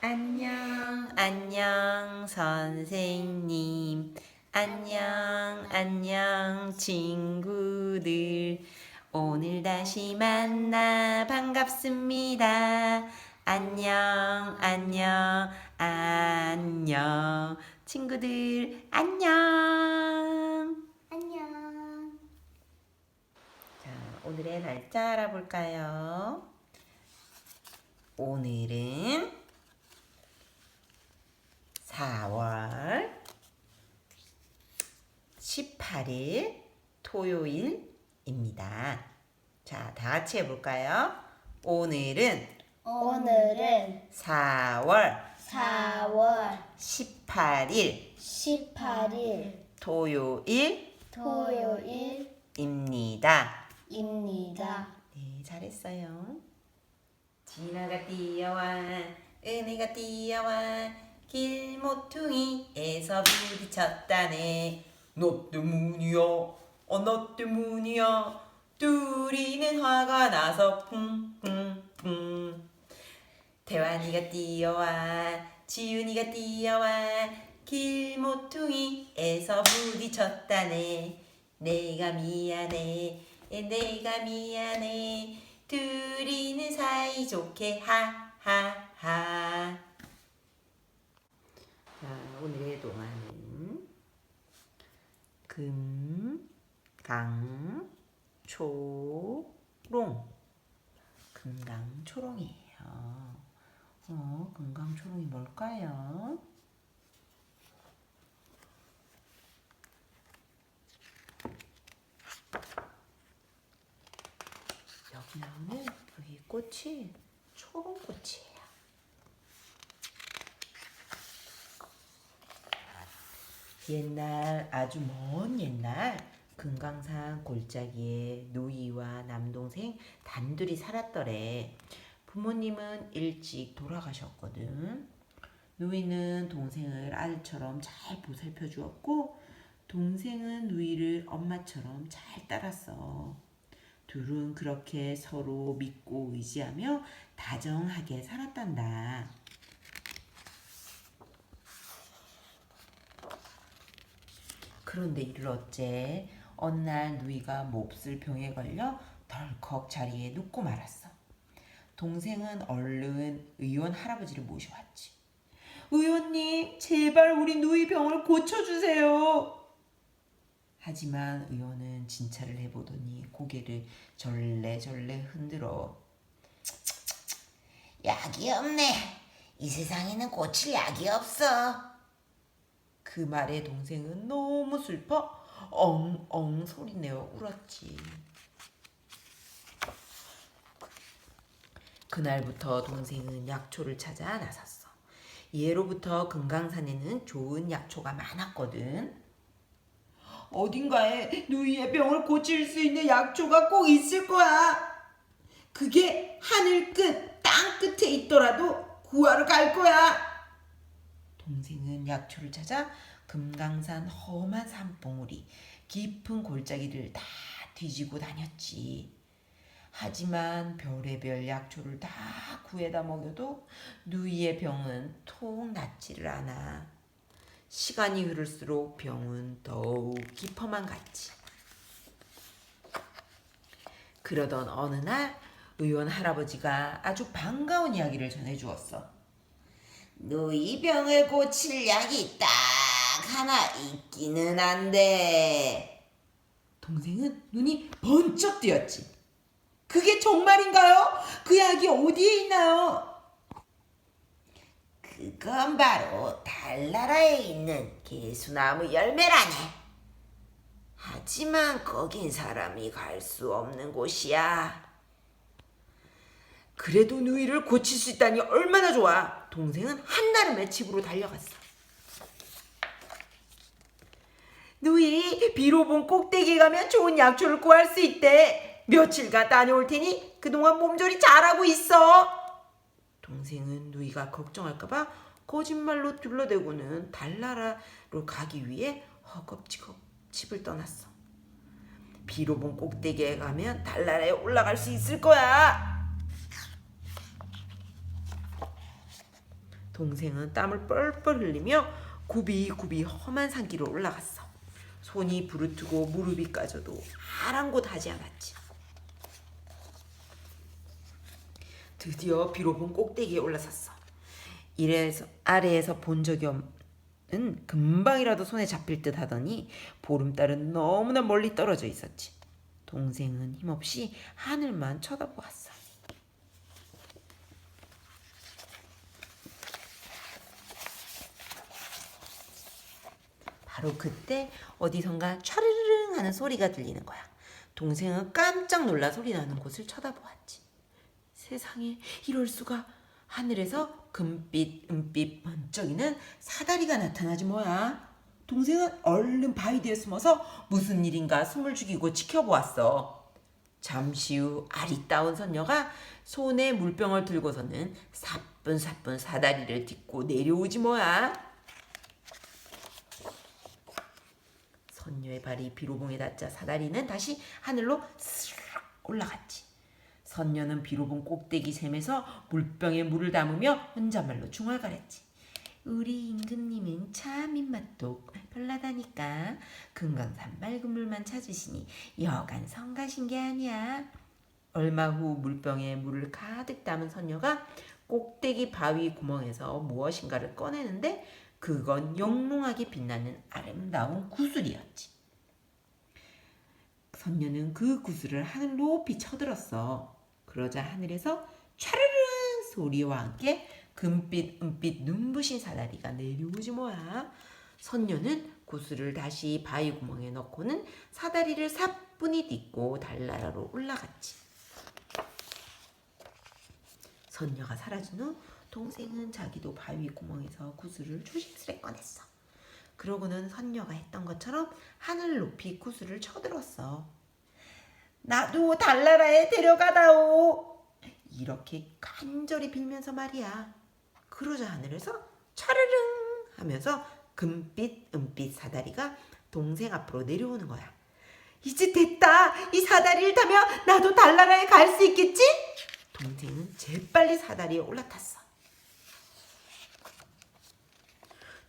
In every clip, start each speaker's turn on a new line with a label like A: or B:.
A: 안녕, 안녕, 선생님. 안녕, 안녕, 친구들. 오늘 다시 만나 반갑습니다. 안녕, 안녕, 안녕. 친구들, 안녕.
B: 안녕.
A: 자, 오늘의 날짜 알아볼까요? 오늘은 4월 18일 토요일입니다. 자, 다 같이 해볼까요? 오늘은
B: 오늘은
A: 4월
B: 4월
A: 18일
B: 18일
A: 토요일입니다.
B: 토요일입니다.
A: 네, 잘했어요. 진아가 뛰어와, 은혜가 뛰어와, 길모퉁이에서 부딪혔다네. 너 때문이야, 어, 너 때문이야. 둘이는 화가 나서 쿵쿵쿵. 대환이가 뛰어와, 지윤이가 뛰어와, 길모퉁이에서 부딪혔다네. 내가 미안해, 내가 미안해. 둘이는 사이좋게 하하하. 자, 오늘의 동화는 금, 강, 초 롱. 금강 초롱이에요. 어, 금강 초롱이 뭘까요? 여기 나오는 여기 꽃이 초롱 꽃이에요. 옛날 아주 먼 옛날 금강산 골짜기에 노이와 남동생 단둘이 살았더래. 부모님은 일찍 돌아가셨거든. 노이는 동생을 아들처럼 잘 보살펴 주었고 동생은 누이를 엄마처럼 잘 따랐어. 둘은 그렇게 서로 믿고 의지하며 다정하게 살았단다. 그런데 이를 어째 어느 날 누이가 몹쓸 병에 걸려 덜컥 자리에 눕고 말았어. 동생은 얼른 의원 할아버지를 모셔왔지. 의원님, 제발 우리 누이 병을 고쳐주세요. 하지만 의원은 진찰을 해보더니 고개를 절레절레 흔들어
C: 약이 없네. 이 세상에는 고칠 약이 없어.
A: 그 말에 동생은 너무 슬퍼 엉엉 소리내어 울었지. 그날부터 동생은 약초를 찾아 나섰어. 예로부터 금강산에는 좋은 약초가 많았거든. 어딘가에 누이의 병을 고칠 수 있는 약초가 꼭 있을 거야. 그게 하늘 끝, 땅 끝에 있더라도 구하러 갈 거야. 동생은 약초를 찾아 금강산 험한 산봉우리, 깊은 골짜기를 다 뒤지고 다녔지. 하지만 별의별 약초를 다 구해다 먹여도 누이의 병은 통 낫지를 않아. 시간이 흐를수록 병은 더욱 깊어만 갔지. 그러던 어느 날 의원 할아버지가 아주 반가운 이야기를 전해주었어.
C: 너희 병을 고칠 약이 딱 하나 있기는 한데.
A: 동생은 눈이 번쩍 뜨였지. 그게 정말인가요? 그 약이 어디에 있나요?
C: 그건 바로 달나라에 있는 개수나무 열매라네. 하지만 거긴 사람이 갈 수 없는 곳이야.
A: 그래도 누이를 고칠 수 있다니 얼마나 좋아. 동생은 한나름의 집으로 달려갔어. 누이, 비로 본 꼭대기에 가면 좋은 약초를 구할 수 있대. 며칠간 다녀올 테니 그동안 몸조리 잘하고 있어. 동생은 누이가 걱정할까봐 거짓말로 둘러대고는 달나라로 가기 위해 허겁지겁 집을 떠났어. 비로 본 꼭대기에 가면 달나라에 올라갈 수 있을 거야. 동생은 땀을 뻘뻘 흘리며 굽이굽이 험한 산길을 올라갔어. 손이 부르트고 무릎이 까져도 아랑곳하지 않았지. 드디어 비로본 꼭대기에 올라섰어. 이래서 아래에서 본 적이 없는 금방이라도 손에 잡힐 듯 하더니 보름달은 너무나 멀리 떨어져 있었지. 동생은 힘없이 하늘만 쳐다보았어. 바로 그때 어디선가 촤르릉 하는 소리가 들리는 거야. 동생은 깜짝 놀라 소리 나는 곳을 쳐다보았지. 세상에 이럴 수가 하늘에서 금빛 은빛 번쩍이는 사다리가 나타나지 뭐야. 동생은 얼른 바위 뒤에 숨어서 무슨 일인가 숨을 죽이고 지켜보았어. 잠시 후 아리따운 선녀가 손에 물병을 들고서는 사뿐사뿐 사다리를 딛고 내려오지 뭐야. 선녀의 발이 비로봉에 닿자 사다리는 다시 하늘로 스르륵 올라갔지. 선녀는 비로봉 꼭대기 샘에서 물병에 물을 담으며 혼잣말로 중얼거렸지. 우리 임금님은 참 입맛도 별나다니까 금강산 맑은 물만 찾으시니 여간 성가신 게 아니야. 얼마 후 물병에 물을 가득 담은 선녀가 꼭대기 바위 구멍에서 무엇인가를 꺼내는데 그건 영롱하게 빛나는 아름다운 구슬이었지. 선녀는 그 구슬을 하늘 높이 쳐들었어. 그러자 하늘에서 촤르르 소리와 함께 금빛 은빛 눈부신 사다리가 내려오지 뭐야. 선녀는 구슬을 다시 바위 구멍에 넣고는 사다리를 사뿐히 딛고 달나라로 올라갔지. 선녀가 사라진 후 동생은 자기도 바위 구멍에서 구슬을 조심스레 꺼냈어. 그러고는 선녀가 했던 것처럼 하늘 높이 구슬을 쳐들었어. 나도 달나라에 데려가다오. 이렇게 간절히 빌면서 말이야. 그러자 하늘에서 차르릉 하면서 금빛 은빛 사다리가 동생 앞으로 내려오는 거야. 이제 됐다. 이 사다리를 타면 나도 달나라에 갈 수 있겠지? 동생은 재빨리 사다리에 올라탔어.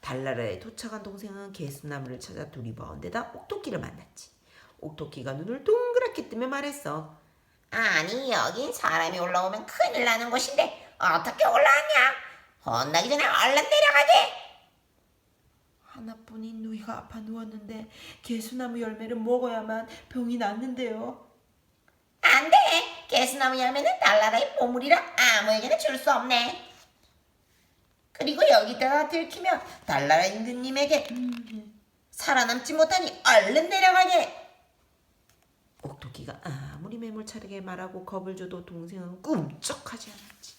A: 달나라에 도착한 동생은 개수나무를 찾아 두리번 데다 옥토끼를 만났지. 옥토끼가 눈을 동그랗게 뜨며 말했어.
C: 아니 여긴 사람이 올라오면 큰일 나는 곳인데 어떻게 올라왔냐? 혼나기 전에 얼른 내려가게.
A: 하나뿐인 누이가 아파 누웠는데 개수나무 열매를 먹어야만 병이 낫는데요.
C: 안 돼. 개수나무 열매는 달나라의 보물이라 아무에게나 줄 수 없네. 그리고 여기다가 들키면 달나라 임금님에게 살아남지 못하니 얼른 내려가게.
A: 옥토끼가 아무리 매몰차게 말하고 겁을 줘도 동생은 꿈쩍하지 않았지.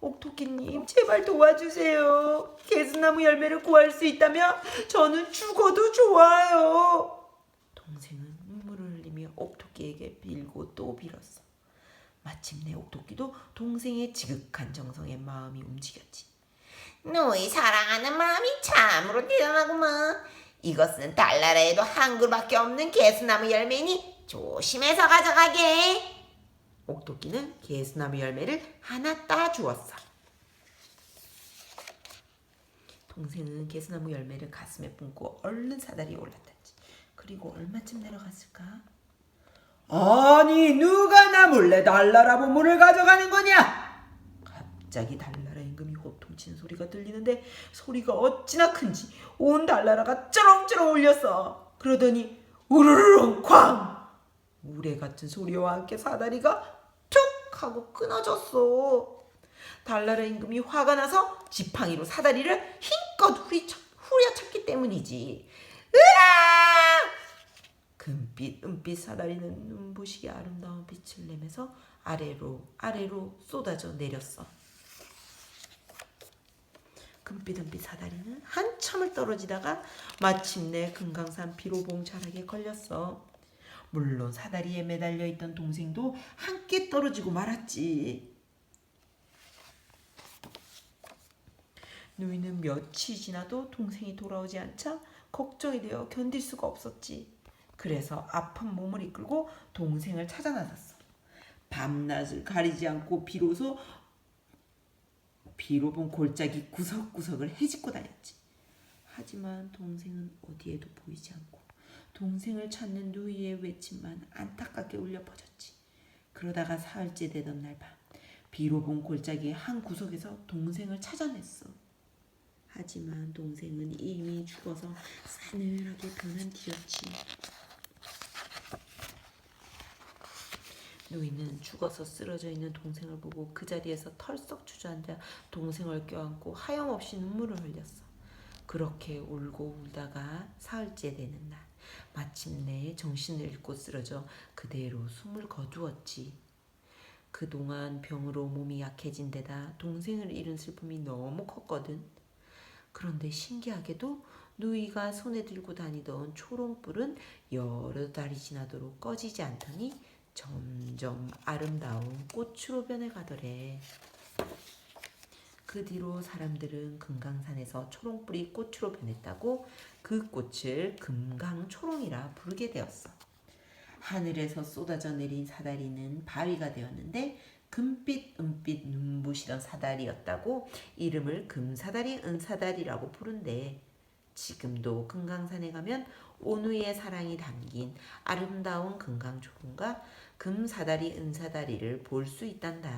A: 옥토끼님 제발 도와주세요. 개수나무 열매를 구할 수 있다면 저는 죽어도 좋아요. 동생은 눈물을 흘리며 옥토끼에게 빌고 또 빌었어. 마침내 옥토끼도 동생의 지극한 정성에 마음이 움직였지.
C: 너희 사랑하는 마음이 참으로 대단하구먼. 이것은 달나라에도 한 그루밖에 없는 개수나무 열매니 조심해서 가져가게.
A: 옥토끼는 개수나무 열매를 하나 따 주었어. 동생은 개수나무 열매를 가슴에 품고 얼른 사다리에 올라탔지. 그리고 얼마쯤 내려갔을까? 아니 누가 나 몰래 달나라 보물을 가져가는 거냐? 갑자기 달나라 임금이 호통치는 소리가 들리는데 소리가 어찌나 큰지 온 달나라가 쩌렁쩌렁 울렸어. 그러더니 우르르릉 쾅! 우레 같은 소리와 함께 사다리가 툭 하고 끊어졌어. 달나라 임금이 화가 나서 지팡이로 사다리를 힘껏 후리쳐, 후려쳤기 때문이지. 으아! 금빛 은빛 사다리는 눈부시게 아름다운 빛을 내면서 아래로 아래로 쏟아져 내렸어. 금빛 은빛 사다리는 한참을 떨어지다가 마침내 금강산 비로봉 자락에 걸렸어. 물론 사다리에 매달려 있던 동생도 함께 떨어지고 말았지. 누이는 며칠 지나도 동생이 돌아오지 않자 걱정이 되어 견딜 수가 없었지. 그래서 아픈 몸을 이끌고 동생을 찾아 나섰어. 밤낮을 가리지 않고 비로소 비로 본 골짜기 구석구석을 헤집고 다녔지. 하지만 동생은 어디에도 보이지 않고 동생을 찾는 누이의 외침만 안타깝게 울려 퍼졌지. 그러다가 사흘째 되던 날 밤, 비로 본 골짜기의 한 구석에서 동생을 찾아냈어. 하지만 동생은 이미 죽어서 싸늘하게 변한 뒤였지. 누이는 죽어서 쓰러져 있는 동생을 보고 그 자리에서 털썩 주저앉아 동생을 껴안고 하염없이 눈물을 흘렸어. 그렇게 울고 울다가 사흘째 되는 날 마침내 정신을 잃고 쓰러져 그대로 숨을 거두었지. 그동안 병으로 몸이 약해진 데다 동생을 잃은 슬픔이 너무 컸거든. 그런데 신기하게도 누이가 손에 들고 다니던 초롱불은 여러 달이 지나도록 꺼지지 않더니 점점 아름다운 꽃으로 변해가더래. 그 뒤로 사람들은 금강산에서 초롱불이 꽃으로 변했다고 그 꽃을 금강초롱이라 부르게 되었어. 하늘에서 쏟아져 내린 사다리는 바위가 되었는데 금빛 은빛 눈부시던 사다리였다고 이름을 금사다리 은사다리라고 부른대. 지금도 금강산에 가면 온누이의 사랑이 담긴 아름다운 금강초롱과 금 사다리 은 사다리를 볼 수 있단다.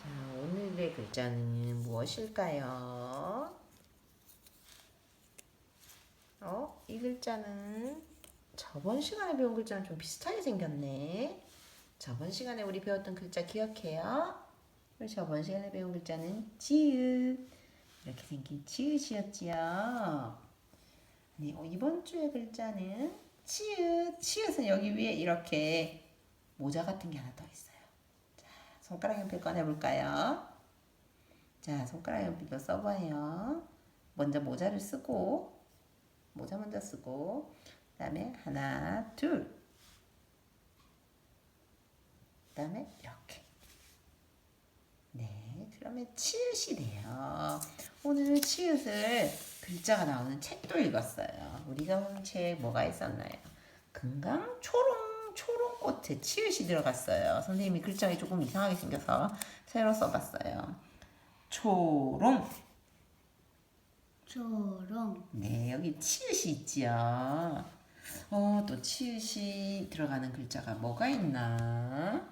A: 자, 오늘의 글자는 무엇일까요? 어, 이 글자는 저번 시간에 배운 글자랑 좀 비슷하게 생겼네. 저번 시간에 우리 배웠던 글자 기억해요? 저번 시간에 배운 글자는 지읒. 이렇게 생긴 지읒이었지요. 네, 어, 이번 주의 글자는 치읓. 치읓은 여기 위에 이렇게 모자 같은 게 하나 더 있어요. 자, 손가락 연필 꺼내볼까요? 자, 손가락 연필로 써봐요. 먼저 모자를 쓰고, 모자 먼저 쓰고, 그 다음에 하나, 둘. 그 다음에 이렇게. 네, 그러면 치읓이 돼요. 오늘 치읓을 글자가 나오는 책도 읽었어요. 우리가 본 책 뭐가 있었나요? 금강 초롱 초롱꽃에 치읓이 들어갔어요. 선생님이 글자가 조금 이상하게 생겨서 새로 써봤어요. 초롱.
B: 초롱
A: 네, 여기 치읓이 있지요. 어, 또 치읓이 들어가는 글자가 뭐가 있나?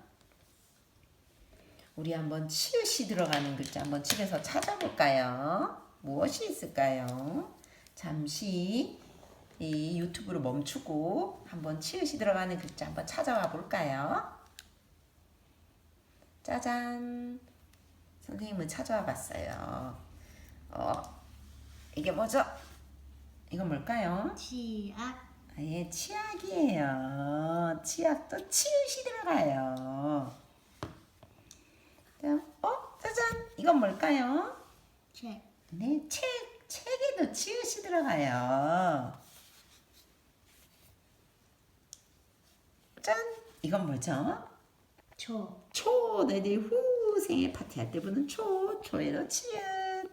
A: 우리 한번 치읓이 들어가는 글자 한번 집에서 찾아볼까요? 무엇이 있을까요? 잠시 이 유튜브를 멈추고 한번 치읓이 들어가는 글자 한번 찾아와 볼까요? 짜잔! 선생님은 찾아와 봤어요. 어, 이게 뭐죠? 이건 뭘까요?
B: 치악
A: 아예 치약이에요. 치약도 치읓이 들어가요. 짜잔! 이건 뭘까요?
B: 책
A: 네, 책. 책에도 치읓이 들어가요. 짠! 이건 뭐죠?
B: 초
A: 초, 너희들이 후 생일 파티할 때 부는 초, 초에도 치읓.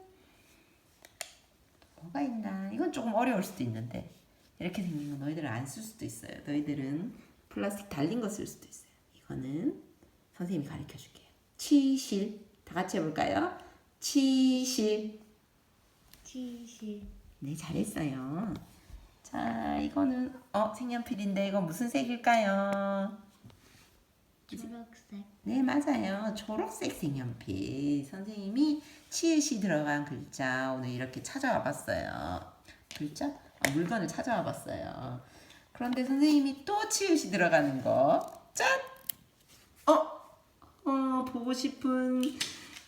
A: 뭐가 있나? 이건 조금 어려울 수도 있는데 이렇게 생긴 거 너희들은 안 쓸 수도 있어요. 너희들은 플라스틱 달린 거 쓸 수도 있어요. 이거는 선생님이 가르쳐 줄게요. 치실. 다 같이 해볼까요? 치실.
B: 치실
A: 네, 잘했어요. 자, 이거는 어 색연필인데 이거 무슨 색일까요?
B: 초록색
A: 네, 맞아요. 초록색 색연필. 선생님이 치읓이 들어간 글자 오늘 이렇게 찾아와 봤어요. 글자? 아, 물건을 찾아와 봤어요. 그런데 선생님이 또 치읓이 들어가는 거. 짠! 어? 어, 보고 싶은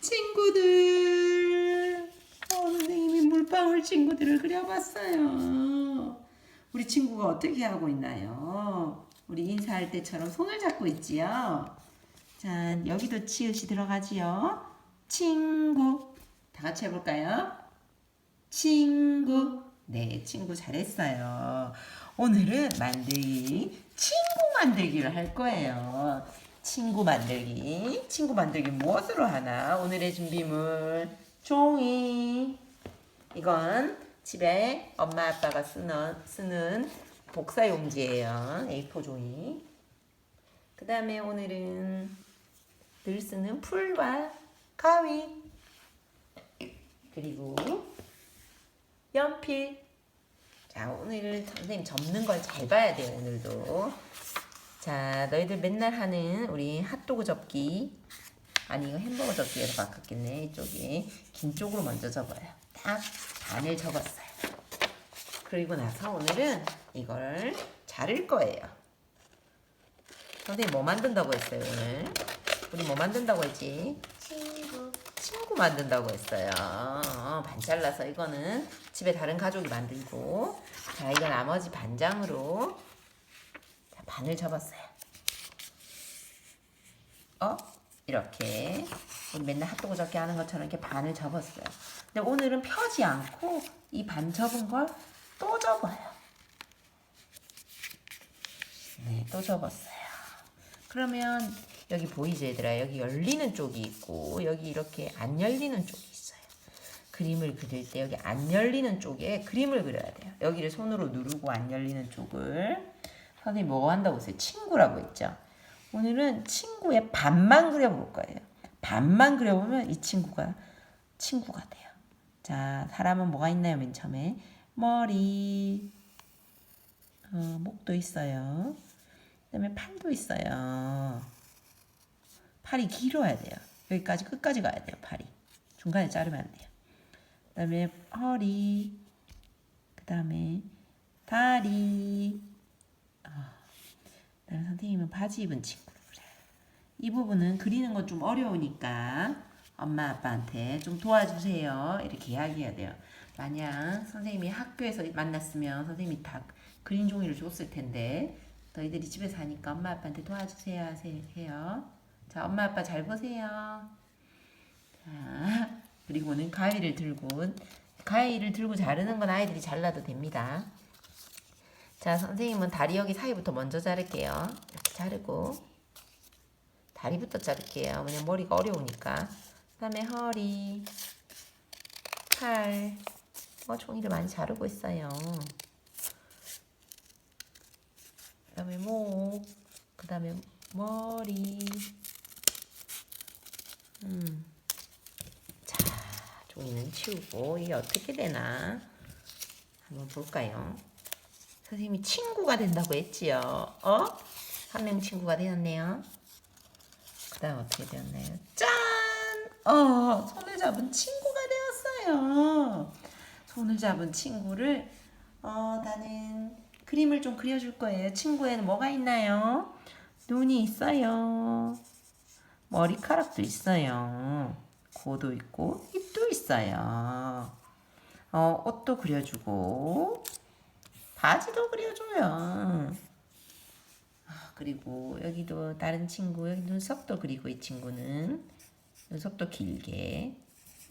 A: 친구들. 어, 선생님이 물방울 친구들을 그려봤어요. 우리 친구가 어떻게 하고 있나요? 우리 인사할 때처럼 손을 잡고 있지요? 자, 여기도 치읓이 들어가지요. 친구. 다 같이 해볼까요? 친구. 네, 친구 잘했어요. 오늘은 만들기, 친구 만들기를 할 거예요. 친구 만들기. 친구 만들기 무엇으로 하나? 오늘의 준비물. 종이. 이건 집에 엄마 아빠가 쓰는, 쓰는 복사용지예요. A4 종이. 그 다음에 오늘은 늘 쓰는 풀과 가위 그리고 연필 자 오늘 선생님 접는 걸 잘 봐야 돼요 오늘도 자 너희들 맨날 하는 우리 핫도그 접기. 아니 이거 햄버거 접기에서 바꿨겠네 이쪽에 긴 쪽으로 먼저 접어요. 딱 반을 접었어요. 그리고 나서 오늘은 이걸 자를 거예요. 선생님 뭐 만든다고 했어요 오늘? 우리 뭐 만든다고 했지?
B: 친구.
A: 친구 만든다고 했어요. 어, 반 잘라서 이거는 집에 다른 가족이 만들고 자 이거 나머지 반장으로 자, 반을 접었어요. 어? 이렇게 맨날 핫도그 접기 하는 것처럼 이렇게 반을 접었어요. 근데 오늘은 펴지 않고 이 반 접은 걸 또 접어요. 네, 또 접었어요. 그러면 여기 보이죠 얘들아 여기 열리는 쪽이 있고 여기 이렇게 안 열리는 쪽이 있어요 그림을 그릴 때 여기 안 열리는 쪽에 그림을 그려야 돼요 여기를 손으로 누르고 안 열리는 쪽을 선생님 뭐 한다고 했어요 친구라고 했죠 오늘은 친구의 반만 그려볼 거예요 반만 그려보면 이 친구가 친구가 돼요 자 사람은 뭐가 있나요 맨 처음에 머리 어, 목도 있어요 그 다음에 팔도 있어요. 팔이 길어야 돼요. 여기까지 끝까지 가야 돼요. 팔이 중간에 자르면 안 돼요. 그 다음에 허리, 그 다음에 다리. 아, 그다음에 선생님은 바지 입은 친구를 그려요. 이 부분은 그리는 건 좀 어려우니까 엄마 아빠한테 좀 도와주세요. 이렇게 이야기해야 돼요. 만약 선생님이 학교에서 만났으면 선생님이 다 그림 종이를 줬을 텐데 너희들이 집에서 하니까 엄마 아빠한테 도와주세요 해요. 자, 엄마 아빠 잘 보세요. 자, 그리고는 가위를 들고 가위를 들고 자르는 건 아이들이 잘라도 됩니다. 자, 선생님은 다리 여기 사이부터 먼저 자를게요. 이렇게 자르고 다리부터 자를게요. 왜냐면 머리가 어려우니까. 그다음에 허리, 팔. 어, 종이를 많이 자르고 있어요. 그다음에 목, 그다음에 머리. 음. 자, 종이는 치우고 이게 어떻게 되나 한번 볼까요? 선생님이 친구가 된다고 했지요. 어? 한명 친구가 되었네요. 그 다음 어떻게 되었나요? 짠! 어, 손을 잡은 친구가 되었어요. 손을 잡은 친구를 어, 나는 그림을 좀 그려줄 거예요. 친구에는 뭐가 있나요? 눈이 있어요. 머리카락도 있어요. 코도 있고 입도 있어요. 어, 옷도 그려주고 바지도 그려줘요. 아, 그리고 여기도 다른 친구 여기 눈썹도 그리고 이 친구는 눈썹도 길게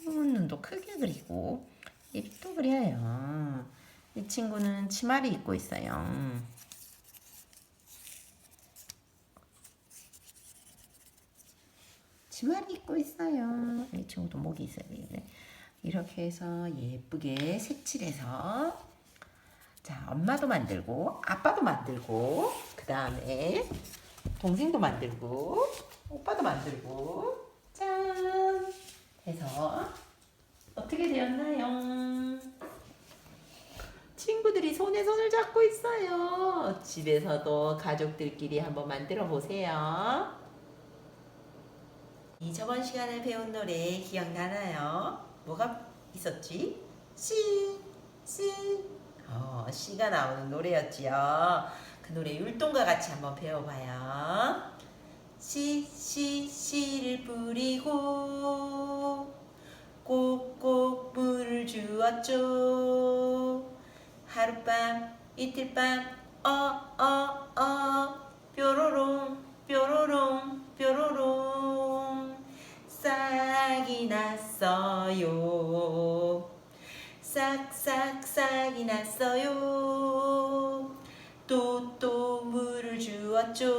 A: 음, 눈도 크게 그리고 입도 그려요. 이 친구는 치마를 입고 있어요. 치마를 입고 있어요. 이 친구도 목이 있어야 되겠네. 이렇게 해서 예쁘게 색칠해서 자 엄마도 만들고 아빠도 만들고 그 다음에 동생도 만들고 오빠도 만들고 짠 해서 어떻게 되었나요? 친구들이 손에 손을 잡고 있어요. 집에서도 가족들끼리 한번 만들어 보세요. 이 저번 시간에 배운 노래 기억나나요? 뭐가 있었지? 씨, 씨. 어, 씨가 나오는 노래였지요. 그 노래 율동과 같이 한번 배워봐요. 씨, 씨, 씨를 뿌리고 꼭꼭 물을 주었죠. 하룻밤, 이틀밤, 어, 어, 어, 뾰로롱, 뾰로롱, 뾰로롱. 싹이 났어요. 싹싹 싹이 났어요. 또또 물을 주었죠.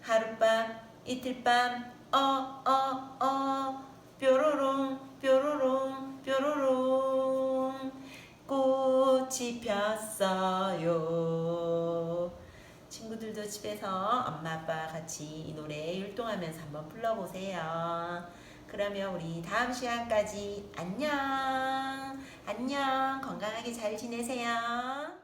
A: 하룻밤, 이틀밤, 어, 어, 어, 뾰로롱, 뾰로롱, 뾰로롱. 꽃이 폈어요. 친구들도 집에서 엄마 아빠 같이 이 노래 율동하면서 한번 불러보세요. 그러면 우리 다음 시간까지 안녕. 안녕. 건강하게 잘 지내세요.